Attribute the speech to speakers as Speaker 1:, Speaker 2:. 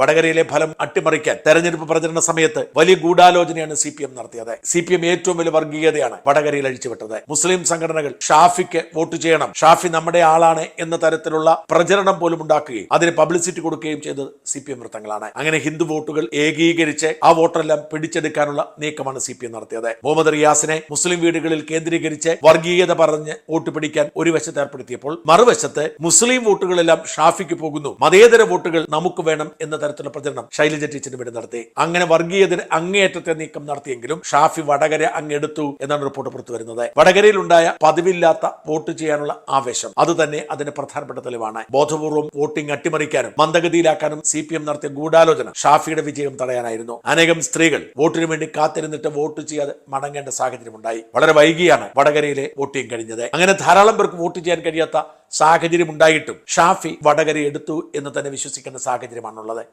Speaker 1: വടകരയിലെ ഫലം അട്ടിമറിക്കാൻ തെരഞ്ഞെടുപ്പ് പ്രചരണ സമയത്ത് വലിയ ഗൂഢാലോചനയാണ് സി പി എം നടത്തിയത്. സി പി എം ഏറ്റവും വലിയ വർഗീയതയാണ് വടകരയിൽ അഴിച്ചുവിട്ടത്. മുസ്ലിം സംഘടനകൾ ഷാഫിക്ക് വോട്ട് ചെയ്യണം. ഷാഫി നമ്മുടെ ആളാണ് എന്ന തരത്തിലുള്ള പ്രചരണം പോലും ഉണ്ടാക്കുകയും അതിന് പബ്ലിസിറ്റി കൊടുക്കുകയും ചെയ്തത് സി പി എം വൃത്തങ്ങളാണ്. അങ്ങനെ ഹിന്ദു വോട്ടുകൾ ഏകീകരിച്ച് ആ വോട്ടെല്ലാം പിടിച്ചെടുക്കാനുള്ള നീക്കമാണ് സി പി എം നടത്തിയത്. മുഹമ്മദ് റിയാസിനെ മുസ്ലിം വീടുകളിൽ കേന്ദ്രീകരിച്ച് വർഗീയത പറഞ്ഞ് വോട്ട് പിടിക്കാൻ ഒരു വശത്ത് ഏർപ്പെടുത്തിയപ്പോൾ മറുവശത്ത് മുസ്ലിം വോട്ടുകളെല്ലാം ഷാഫിക്ക് പോകുന്നു. മതേതര വോട്ടുകൾ നമുക്ക് വേണം എന്ന തരത്തിലുള്ള പ്രചരണം ശൈലജ ടീച്ചറിന് വേണ്ടി നടത്തി. അങ്ങനെ വർഗീയതിന് അങ്ങേയറ്റത്തെ നീക്കം നടത്തിയെങ്കിലും ഷാഫി വടകര അങ്ങെടുത്തു എന്നാണ് റിപ്പോർട്ട് പുറത്തു വരുന്നത്. വടകരയിലുണ്ടായ പതിവില്ലാത്ത വോട്ട് ചെയ്യാനുള്ള ആവേശം അത് തന്നെ അതിന് പ്രധാനപ്പെട്ട തെളിവാണ്. ബോധപൂർവം വോട്ടിംഗ് അട്ടിമറിക്കാനും മന്ദഗതിയിലാക്കാനും സി പി എം നടത്തിയ ഗൂഢാലോചന ഷാഫിയുടെ വിജയം തടയാനായിരുന്നു. അനേകം സ്ത്രീകൾ വോട്ടിന് വേണ്ടി കാത്തിരുന്നിട്ട് വോട്ട് ചെയ്യാതെ മടങ്ങേണ്ട സാഹചര്യമുണ്ടായി. വളരെ വൈകിയാണ് വടകരയിലെ വോട്ടിംഗ് കഴിഞ്ഞത്. അങ്ങനെ ധാരാളം പേർക്ക് വോട്ട് ചെയ്യാൻ കഴിയാത്ത സാഹചര്യം ഉണ്ടായിട്ടും ഷാഫി വടകര എടുത്തു എന്ന് തന്നെ വിശ്വസിക്കേണ്ട സാഹചര്യമാണുള്ളത്.